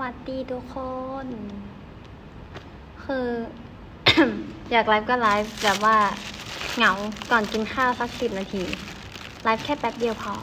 วัสดีทุกคน คือ อยากไลฟ์ก็ไลฟ์แบบว่าเหงาก่อนกินข้าวสักสิบนาที ไลฟ์แค่แป๊บเดียวพอ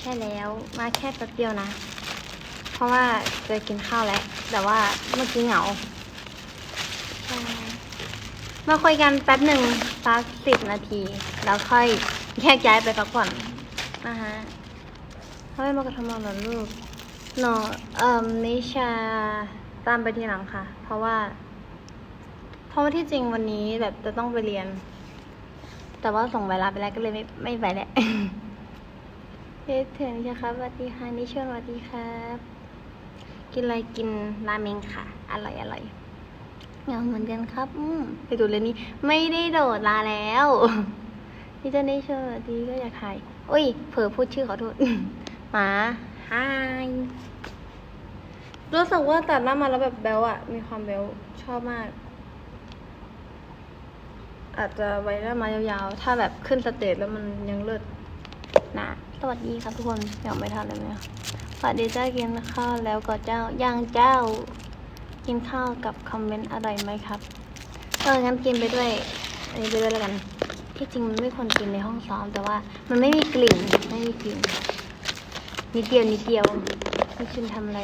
ใช่แล้วมาแค่แป๊บเดียวนะ เพราะว่าจะกินข้าวแล้ว แต่ว่าเมื่อกี้เหงาใช่มาคุยกันแป๊บหนึ่งสักสิบนาที แล้วค่อยแยกย้ายไปพักผ่อนนะฮะเขาไม่มากระทำอะไรลูก หนอเอ่อนิชาตามไปทีหลังค่ะ เพราะว่า เพราะว่าที่จริงวันนี้แบบจะต้องไปเรียน แต่ว่าส่งเวลาไปแล้วก็เลยไม่ไม่ไปแหละเฮ้ยถึงจะครับสวัสดีค่ะนิชวนสวัสดีครับ กินอะไรกินราเมงค่ะ อร่อยอร่อยเหงาเหมือนกันครับ อืมไปดูเลยนี่ไม่ได้โดดลาแล้วนี่จะได้เชิญสวัสดีก็อยากถ่ายอุ้ย เผลอพูดชื่อขอโทษหมา ฮายรู้สึกว่าตัดหน้ามาแล้วแบบแบลอะมีความแบลชอบมาก อาจจะไว้หน้ามายาวๆ ถ้าแบบขึ้นสเตจแล้วมันยังเลิศนะสวัสดีครับทุกคนยังไม่ทันเลยไหมคะสวัสดีเจ้ากินข้าวแล้วก็เจ้าย่างเจ้า กินข้าวกับคอมเมนต์อร่อยไหมครับเอองั้นกินไปด้วยอันนี้ไปด้วยแล้วกัน ที่จริงมันไม่ควรกินในห้องซ้อมแต่ว่า มันไม่มีกลิ่นไม่มีกลิ่น นิดเดียวนิดเดียวนี่คุณทำอะไร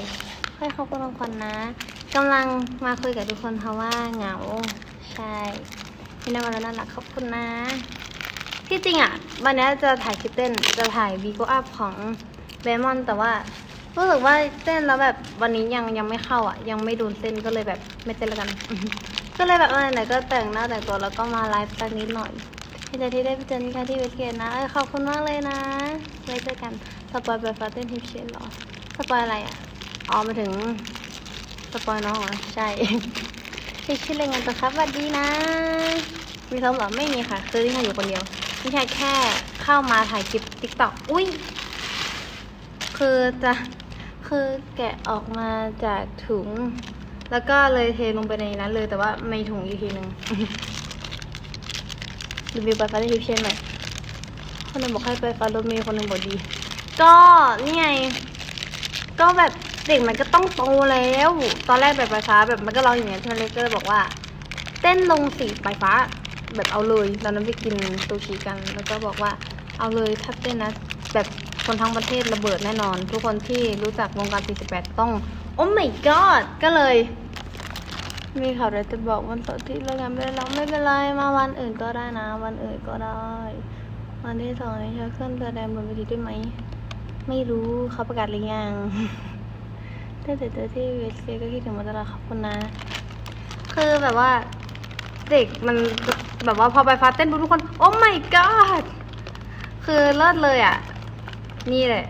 ค่อยเข้าก็ลงคนนะกำลังมาคุยกับทุกคนเพราะว่าเหงา ใช่พี่นามาแล้วน่ารักขอบคุณนะ ที่จริงอะ วันนี้จะถ่ายคลิปเต้นจะถ่ายวีโกอัพของเบมอน แต่ว่ารู้สึกว่าเต้นแล้วแบบวันนี้ยังยังไม่เข้าอะ ยังไม่โดนเต้นก็เลยแบบไม่เต้นแล้วกัน ก็เลยแบบออไหนก็แต่งหน้าแต่งตัวแล้วก็มาไลฟ์สักนิดหน่อย ที่จที่ได้ไปเจอนิค่ะที่เวทเกตนะขอบคุณมากเลยนะไว้เจอกันสปอยไปฟาเต้นทิปเชนหรอสปอยอะไรอะอ๋อมาถึงสปอยน้องเหรอใช่พี่ชื่อเล่นกันตัวครับสวัสดีนะมีซ้อมหรอไม่มีค่ะคือที่ฉันอยู่คนเดียวนี่แค่แค่เข้ามาถ่ายคลิปติ๊กต็อกอุ้ยคือจะคือแกะออกมาจากถุง แล้วก็เลยเทลงไปในนั้นเลยแต่ว่าไม่ถุงอีกทีหนึ่ง รีวิวไปฟ้าได้ทิปเช่นหน่คนหนึงบอกให้ไปฟ้ารถเมย์คนหนึงบอกดี ก็นี่ไง ก็แบบเด็กมันก็ต้องโตแล้ว ตอนแรกแบบไฟฟ้าแบบมันก็ร้องอย่างเงี้ยใช่ไหมเลยก็เลยบอกว่า เต้นลงสีไฟฟ้าแบบเอาเลยตอนนั้นไปกินซูชิกัน แล้วก็บอกว่าเอาเลยถ้าเต้นนะแบบคนทั้งประเทศระเบิดแน่นอน ทุกคนที่รู้จักวงการ 48 ต้อง โอ้ my god ก็เลย มีข่าวอะไรจะบอกวันต่อที่เรางานไม่ได้ร้องไม่เป็นไรมาวันอื่นก็ได้นะ วันอื่นก็ได้ วันที่สองนี้จะขึ้นแสดงบนเวทีด้วยไหม ไม่รู้เขาประกาศหรือยังตั้งแต่เจอที่เวสเกก็คิดถึงมาตลอดขอบคุณนะ คือแบบว่า เด็กมันแบบว่าพอไปฟาเต้นทุกคน โอ้ my god คือเลิศเลยอะ นี่แหละ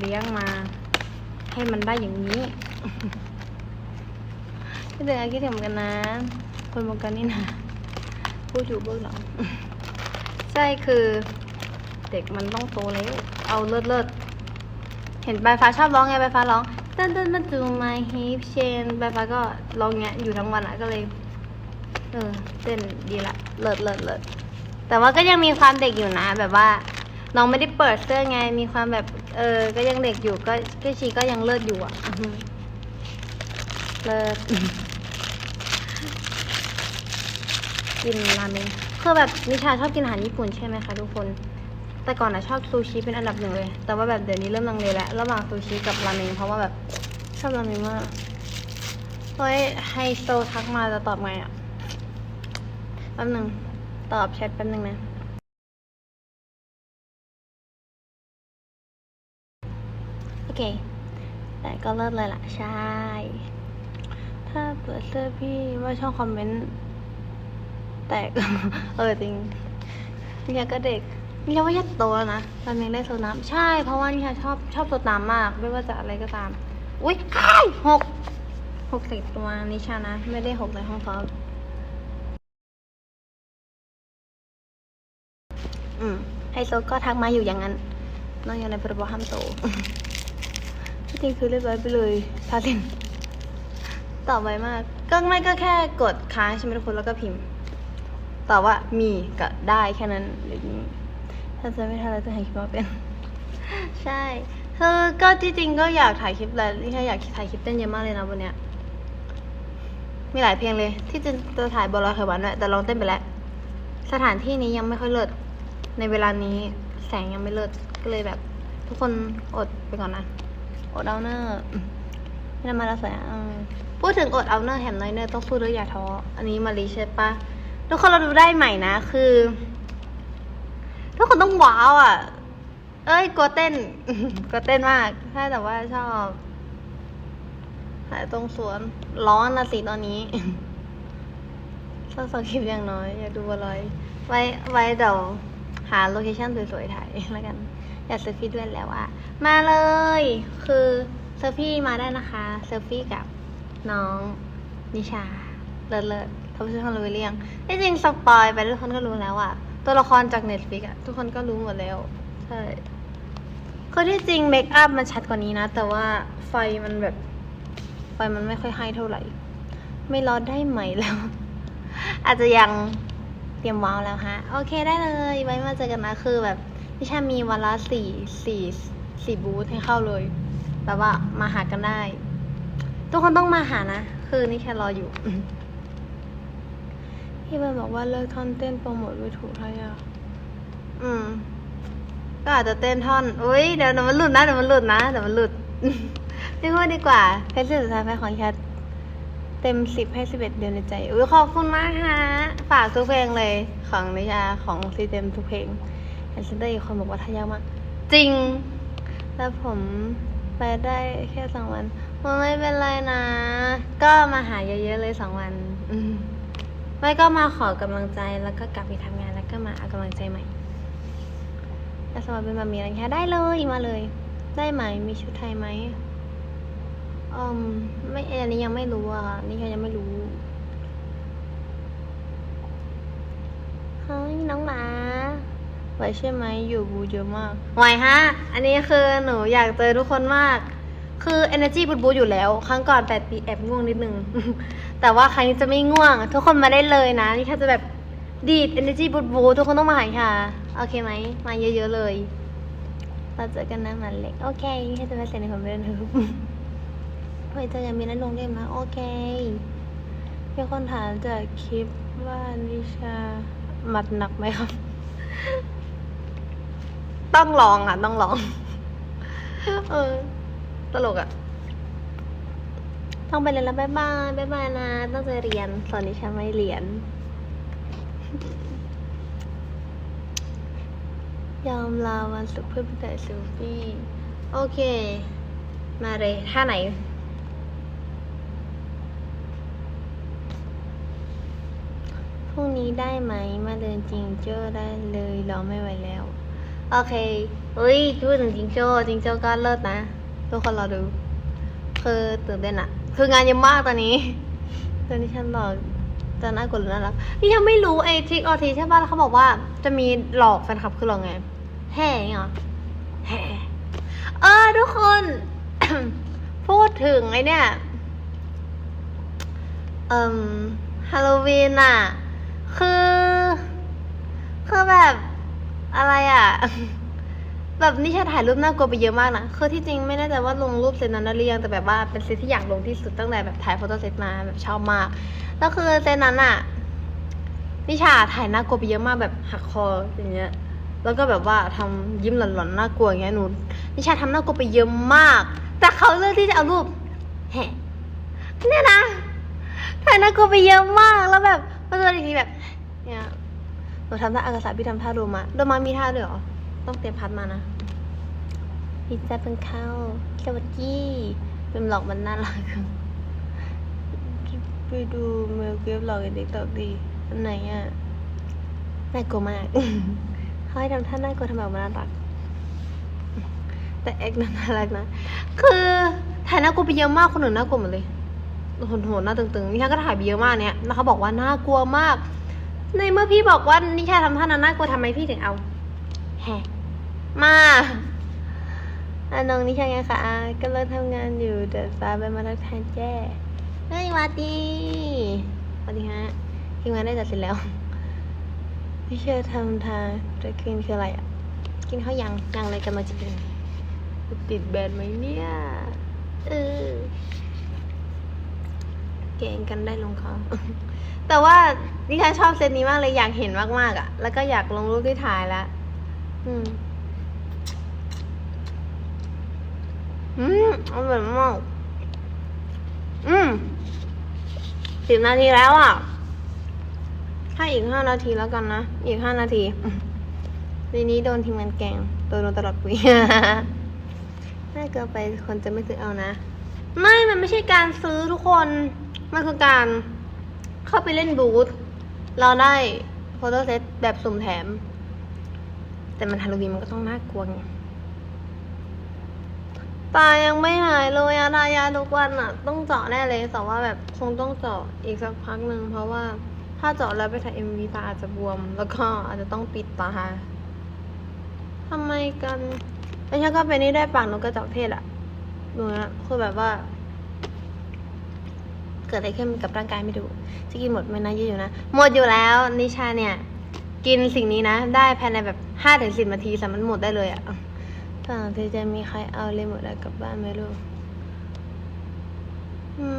เลี้ยงมา ให้มันได้อย่างนี้ คิดถึงอะคิดถึงเหมือนกันนะ คนวงการนี่นะพูดอยู่เบื้องหลังใช่คือเด็กมันต้องโตแล้ว เอาเลิศเลิศเห็นใบฟ้าชอบร้องไงใบฟ้าร้องเต้นเต้นมาดู my hip chain ใบฟ้าก็ร้องเงี้ยอยู่ทั้งวันอะก็เลย เออเต้นดีละเลิศเลิศเลิศแต่ว่าก็ยังมีความเด็กอยู่นะ แบบว่าน้องไม่ได้เปิดเสื้อไงมีความแบบ เออ ก็ยังเด็กอยู่ก็ก็ชีก็ยังเลิศอยู่อะ เลิศกินราเมงคือแบบนิชาชอบกินอาหารญี่ปุ่นใช่ไหมคะทุกคน แต่ก่อนอะชอบซูชิเป็นอันดับหนึ่งเลย แต่ว่าแบบเดี๋ยวนี้เริ่มลังเลแล้วระหว่างซูชิกับราเมงเพราะว่าแบบชอบราเมงมากเฮ้ยไฮโซทักมาจะตอบไงอะแป๊บหนึ่งตอบแชทแป๊บหนึ่งนะโอเค แต่ก็เลิศเลยล่ะ ใช่ ถ้าเปิดเสื้อพี่ว่าช่องคอมเมนต์แตก เออจริงนิชาก็เด็กนิชาว่ายัดโตแล้วนะตอนนี้ได้โซน้ำใช่ เพราะว่านิชาชอบชอบโซน้ำมาก ไม่ว่าจะอะไรก็ตาม อุ้ยอ้ายหกหกสิบตัวนิชานะ ไม่ได้หกในห้องซ้อมอืมไฮโซก็ทักมาอยู่อย่างนั้นน้องอยู่ในพรบห้ามโตที่จริงคือเรียบร้อยไปเลยพาสิน ตอบไวมาก ก็ไม่ก็แค่กดค้างใช่ไหมทุกคนแล้วก็พิมพ์ตอบว่ามีก็ได้แค่นั้นหรือถ้าจะไม่ทันเราจะให้คิดว่าเป็น ใช่คือก็ที่จริงก็อยากถ่ายคลิปแล้วนี่แค่อยากถ่ายคลิปเต้นเยอะมากเลยนะวันเนี้ยมีหลายเพลงเลย ที่จะจะถ่ายบอลลอยไขหวานด้วยแต่ลองเต้นไปแล้ว สถานที่นี้ยังไม่ค่อยเลิศในเวลานี้แสงยังไม่เลิศก็เลยแบบ ทุกคนอดไปก่อนนะอดเอาเนอร์ ไม่ได้มาแล้วสวยอะพูดถึงอดเอาเนอร์แถมน้อยเนอร์ต้องสู้ด้วยอย่าท้อ อันนี้มารีใช่ปะทุกคนเราดูได้ใหม่นะ คือ ทุกคนต้องว้าวอะ เอ้ยกลัวเต้นกลัวเต้นมากใช่แต่ว่าชอบถ่ายตรงสวนร้อนนะสิตอนนี้สักสองคลิปอย่างน้อย อยากดูอะไร ไว้ไว้เดี๋ยวหาโลเคชั่นสวยๆถ่ายแล้วกัน อยากเซลฟี่ด้วยแล้วอะมาเลย คือ เซลฟี่มาได้นะคะเซลฟี่กับน้องนิชา เลิศเลิศทำชื่อคนรู้เรื่องที่จริงสปอยไปทุกคนก็รู้แล้วอะตัวละครจากเน็ตฟิกอะทุกคนก็รู้หมดแล้ว ใช่คือที่จริงเมคอัพมันชัดกว่านี้นะ แต่ว่าไฟมันแบบ ไฟมันไม่ค่อยให้เท่าไหร่ ไม่รอดได้ไหมแล้ว อาจจะยังเตรียมว้าวแล้วฮะ โอเคได้เลยไว้มาเจอกันนะคือแบบพี่ชามีวันละสี่สี่สี่บูธให้เข้าเลย แบบว่ามาหากันได้ ทุกคนต้องมาหานะ คือนี่แค่รออยู่ พี่เบิร์นบอกว่าเลิกท่อนเต้นโปรโมทไปถูกท่ายากอืม ก็อาจจะเต้นท่อนอุ้ยเดี๋ยวเดี๋ยวมันหลุดนะเดี๋ยวมันหลุดนะเดี๋ยวมันหลุดไม่พูดดีกว่าเพชรสุดท้ายแพ้ของแคทเต็มสิบให้สิบเอ็ดเดือนในใจ อุ้ยขอบคุณมากฮะ ฝากทุกเพลงเลย ของนิชาของซีเต็มทุกเพลงเห็นเซนเตอร์อีกคนบอกว่าทายากมาก จริง แล้วผม ไปได้แค่สองวันมันไม่เป็นไรนะ ก็มาหาเยอะๆเลยสองวันไม่ก็มาขอกำลังใจแล้วก็กลับไปทำงานแล้วก็มาเอากำลังใจใหม่ถ้าสมัครเป็นมามีอะไรแค่ได้เลยมาเลย ได้ไหมมีชุดไทยไหมอืมไม่อันนี้ยังไม่รู้อะนี่ยังไม่รู้เฮ้ยน้องหมา ไหวใช่ไหมอยู่บูเยอะมากไหวฮะ อันนี้คือหนูอยากเจอทุกคนมาก คือ energy บูดบูดอยู่แล้ว ครั้งก่อนแปดปีแอบง่วงนิดนึง แต่ว่าครั้งนี้จะไม่ง่วง ทุกคนมาได้เลยนะ นี่แค่จะแบบดีด energy บูดบูดทุกคนต้องมาหาค่ะ โอเคไหม มาเยอะๆเลย เราเจอกันนะหมันเล็ก โอเคแค่จะไปเซ็นในคอมเมนต์ทุกเฮ้ยเจอกันมีนัดลงได้ไหมโอเคมีคนถามจากคลิปว่านิชาหมัดหนักไหมครับ ต้องลองอะ ต้องลอง เออ ตลกอะต้องไปเรียนแล้วบายบายบายบายนะต้องจะเรียนสอนนิชาไม่เรียน ยอมลาวันศุกร์เพื่อไปถ่ายเซลฟี่โอเค มาเลยท่าไหนพรุ่งนี้ได้ไหม มาเดินจิงโจ้ได้เลยรอไม่ไหวแล้ว โอเคเฮ้ยพูดถึงจิงโจ้จิงโจ้ก็เลิศนะ ทุกคนรอดู คือตื่นเต้นอะคืองานเยอะมากตอนนี้ ตอนนี้ฉันหลอกจะน่ากลัวหรือน่ารักนี่ยังไม่รู้ไอ้ทริกออทีใช่ป่ะแล้วเขาบอกว่าจะมีหลอกแฟนคลับคือหลอกไง แห่อย่างเงี้ยเหรอแห่เออทุกคน พูดถึงไอ้เนี่ยเอ่มฮาโลวีนอะคือ คือแบบ อะไรอะแบบนี่ชาถ่ายรูปน่ากลัวไปเยอะมากนะคือที่จริงไม่แน่ใจว่าลงรูปเซตนั้นได้หรือยังแต่แบบว่าเป็นเซตที่อยากลงที่สุดตั้งแต่แบบถ่ายโฟโต้เซตมาแบบชอบมาก แล้วคือเซตนั้นอะนิชาถ่ายน่ากลัวไปเยอะมากแบบหักคออย่างเงี้ย แล้วก็แบบว่าทำยิ้มหลอนๆน่ากลัวอย่างเงี้ยหนูนิชาทำน่ากลัวไปเยอะมาก แต่เขาเลือกที่จะเอารูปแหะเนี่ยนะถ่ายน่ากลัวไปเยอะมากแล้วแบบมาเจออีกทีแบบเนี่ย หนูทำท่าอากาศพี่ทำท่าโรมาโรมามีท่าด้วยเหรอ ต้องเตรียมพัดมานะพิซซ่าเพิ่งเข้าสวัสดีเป็นหลอกมันน่ารักไปดูเมลเกฟหลอกเด็กตอกดีอันไหนอะน่ากลัวมากเขาให้ทำท่าน่ากลัวทำแบบมันน่ารัก แต่เอ็กซ์น่ารักนะ คือถ่ายน่ากลัวไปเยอะมากคนอื่นน่ากลัวหมดเลยโหนโหนหน้าตึงๆนี่ชาก็ถ่ายไปเยอะมากเนี่ยแล้วเขาบอกว่าน่ากลัวมาก ในเมื่อพี่บอกว่านิชาทำท่านั้นน่ากลัวทำไมพี่ถึงเอาแฮะมาอันน้องนิชาไงคะอ่าก็เลิกทำงานอยู่เดินฟ้าไปมาทักทายแจ้เฮ้ยหวัดดีสวัสดีฮะทีมงานได้จัดเสร็จแล้วพี่เชื่อทำทางจะกินคืออะไรอะ กินข้าวยังยังเลยกำลังจะกินจะติดแบนไหมเนี่ยเออแกล้งกันได้ลงเขา แต่ว่าดิฉันชอบเซตนี้มากเลยอยากเห็นมากๆอะ่ะ แล้วก็อยากลงรูปที่ถ่ายแล้วอืมอืมอร่อยมากอืมสิบนาทีแล้วอะ ถ้าอีกห้านาทีแล้วกันนะ อีกห้านาทีทีนี้โดนทีมงานแกงโดนตลอดปุยน่าเกินไปคนจะไม่ซื้อเอานะ ไม่มันไม่ใช่การซื้อทุกคน มันคือการ เข้าไปเล่นบูธเราได้โฟโต้เซตแบบสุ่มแถม แต่มันฮาโลวีนมันก็ต้องน่ากลัวไงตายังไม่หายเลยอะทายาทุกวันอะต้องเจาะแน่เลยแต่ว่าแบบคงต้องเจาะอีกสักพักหนึ่งเพราะว่าถ้าเจาะแล้วไปถ่ายเอ็มวีตาอาจจะบวม แล้วก็อาจจะต้องปิดตาทำไมกันแล้วฉันก็เป็นนี่ได้ปากนกกระจอกเทศอะดูนะคือแบบว่า กิดอะไรขึ้นกับร่างกายไม่ดูจะกินหมดไหมนะเยอะอยู่นะ หมดอยู่แล้วนิชาเนี่ย กินสิ่งนี้นะ ได้ภายในแบบห้าถึงสิบนาทีสามารถหมดได้เลยอะต่างที่จะมีใครเอาเลยหมดแล้วกลับบ้านไหมลูก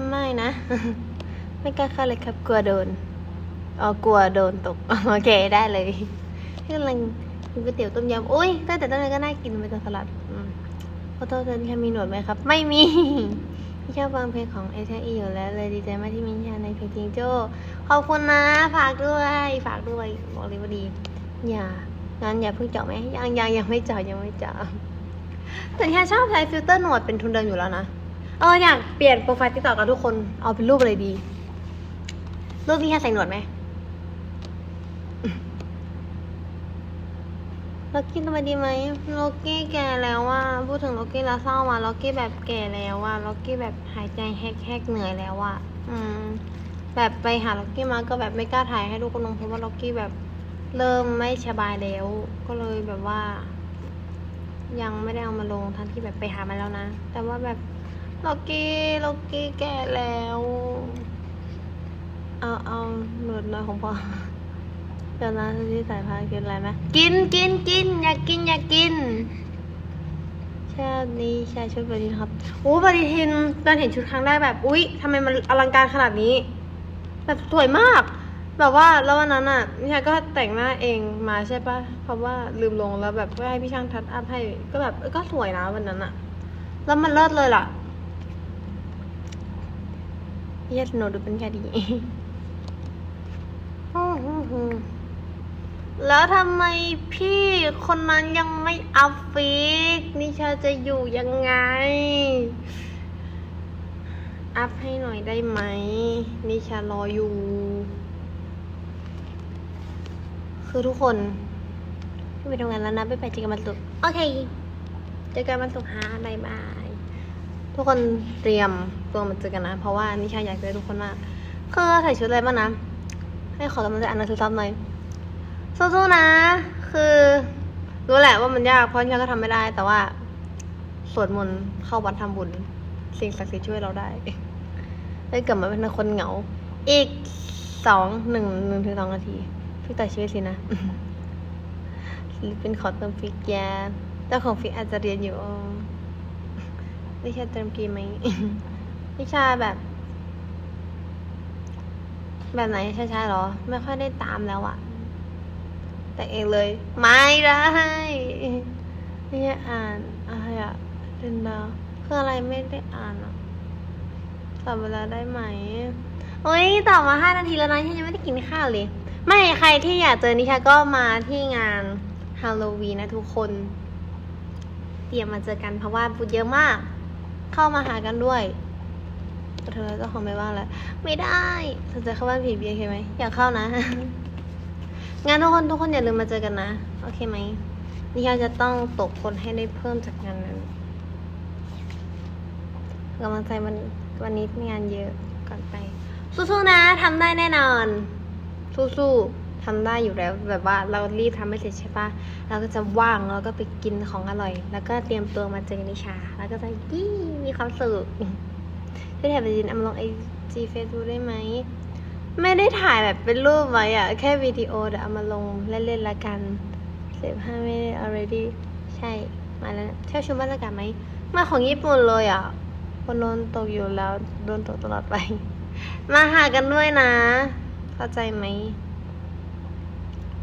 ไม่นะ ไม่กล้าเข้าเลยครับกลัวโดนอ๋อกลัวโดนตกโอเคได้เลยที่กำลังกินก๋วยเตี๋ยวต้มยำอุ้ยตั้งแต่ต้นเลยก็น่ากินเป็นสลัดขอโทษเธอที่มีหนวดไหมครับ ไม่มี ที่ชอบฟังเพลงของเอชอีอยู่แล้วเลยดีใจมากที่มินชาในเพลงจิงโจ้ขอบคุณนะ ฝากด้วยฝากด้วยบอกเลยว่าดี อย่างั้นอย่าเพิ่งเจาะไหมยังยังยังไม่เจาะยังไม่เจาะแต่ที่ชอบใช้ฟิลเตอร์หนวดเป็นทุนเดิมอยู่แล้วนะเอออยากเปลี่ยนโปรไฟล์ติ๊กต็อกกับทุกคนเอาเป็นรูปอะไรดีรูปที่แค่ใส่หนวดไหม ล็อกกี้ทำไมดีไหมล็อกกี้แก่แล้วว่าพูดถึงล็อกกี้แล้วเศร้าว่ะล็อกกี้แบบแก่แล้วว่าล็อกกี้แบบหายใจแฮกๆเหนื่อยแล้วอะอืม แบบไปหาล็อกกี้มาก็แบบไม่กล้าถ่ายให้ทุกคนลงเพราะว่าล็อกกี้แบบเริ่มไม่สบายแล้ว ก็เลยแบบว่า ยังไม่ได้เอามาลงทั้งที่แบบไปหามาแล้วนะ แต่ว่าแบบล็อกกี้ล็อกกี้แก่แล้ว เอาเอาหนวดหน่อยของพ่อ เดี๋ยวนที่สายพานกินอะไรไหมกินกินกินอยากกินอยากกินชาตินี้ชายชุดปฏิทินครับโอ้ปฏิทินตอนเห็นชุดครั้งแรกแบบ อุ๊ยทำไมมันอลังการขนาดนี้แบบสวยมาก แบบว่าแล้ววันนั้นอะนิชาก็แต่งหน้าเองมาใช่ปะเพราะว่าลืมลงแล้วแบบก็ให้พี่ช่างทัดอัพให้ก็แบบก็สวยนะวันนั้นอะ แล้วมันเลิศเลยล่ะเย็ดโนดูเป็นแค่ดี แล้วทำไมพี่คนนั้นยังไม่อัพฟิกนิชาจะอยู่ยังไง อัพให้หน่อยได้ไหม นิชารออยู่ คือทุกคน พี่ไปทำงานแล้วนะไปไปเจอกันวันศุกร์โอเค เจอกันวันศุกร์ฮะบายบาย ทุกคนเตรียมตัวมาเจอกันนะ เพราะว่านิชาอยากเจอทุกคนมากคือใส่ชุดอะไรบ้างนะ ให้ขอกำลังใจอันนั้นซับๆหน่อย สู้ๆนะ คือรู้แหละว่ามันยากเพราะฉันก็ทำไม่ได้ แต่ว่าสวดมนต์เข้าวัดทำบุญ สิ่งศักดิ์สิทธิ์ช่วยเราได้ได้กลับมาเป็นคนเหงา อีกสองหนึ่งหนึ่งถึงสองนาทีฟิกต่อชีวิตสินะหรือเป็นขอเติมฟิกยาเจ้าของฟิกอาจจะเรียนอยู่อ๋อวิชาเติมกีไหมวิชาแบบ แบบไหนช้าๆหรอ ไม่ค่อยได้ตามแล้วอะ แต่งเองเลย ไม่ได้ไม่ได้อ่านอะไรอะเรนดาวคืออะไรไม่ได้อ่านอะตอบเวลาได้ไหมโอ้ยตอบมาห้านาทีแล้วนะฉันยังไม่ได้กินข้าวเลย ไม่ใครที่อยากเจอนิชาก็มาที่งานฮาโลวีนนะทุกคน เตรียมมาเจอกันเพราะว่าบูธเยอะมาก เข้ามาหากันด้วยเธอก็คงไม่ว่างแล้ว ไม่ได้เธอจะเข้าบ้านผีเบียร์ใช่ไหมอยากเข้านะ งานทุกคนทุกคนอย่าลืมมาเจอกันนะ โอเคไหมนิชาจะต้องตกคนให้ได้เพิ่มจากงานนั้นกำลังใจมันวันนี้งานเยอะก่อนไป สู้ๆนะทำได้แน่นอน สู้ๆทำได้อยู่แล้ว แบบว่าเรารีบทำไม่เสร็จใช่ปะเราก็จะว่างแล้วก็ไปกินของอร่อย แล้วก็เตรียมตัวมาเจอนิชา แล้วก็จะยี่มีความสุขที่ถ่ายไปดินอามาลงไอจีเฟซบุ๊กได้ไหม ไม่ได้ถ่ายแบบเป็นรูปไว้อะแค่วิดีโอเดี๋ยวเอามาลงเล่นๆละกันเสพห้าไม่ได้ already ใช่มาแล้วเที่ยวชมบรรยากาศไหมมาของญี่ปุ่นเลยอะคนโดนตกอยู่แล้วโดนตกตลอดไป มาหากันด้วยนะ เข้าใจไหม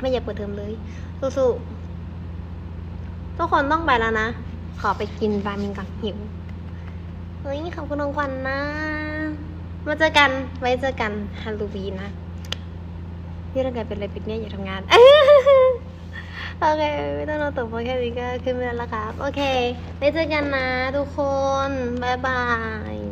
ไม่อยากเปิดเทอมเลยสู้ๆทุกคนต้องไปแล้วนะ ขอไปกินราเมิงก่อนหิว เฮ้ยขอบคุณน้องควันนะ มาเจอกัน ไว้เจอกันฮาโลวีนนะนี่ร่างกายเป็นอะไรปิดเนี่ยอย่าทำงาน โอเค ไม่ต้องนอนตกเพราะแค่นี้ก็ขึ้นไม่ได้แล้วครับ โอเค ไว้เจอกันนะทุกคน บ๊ายบาย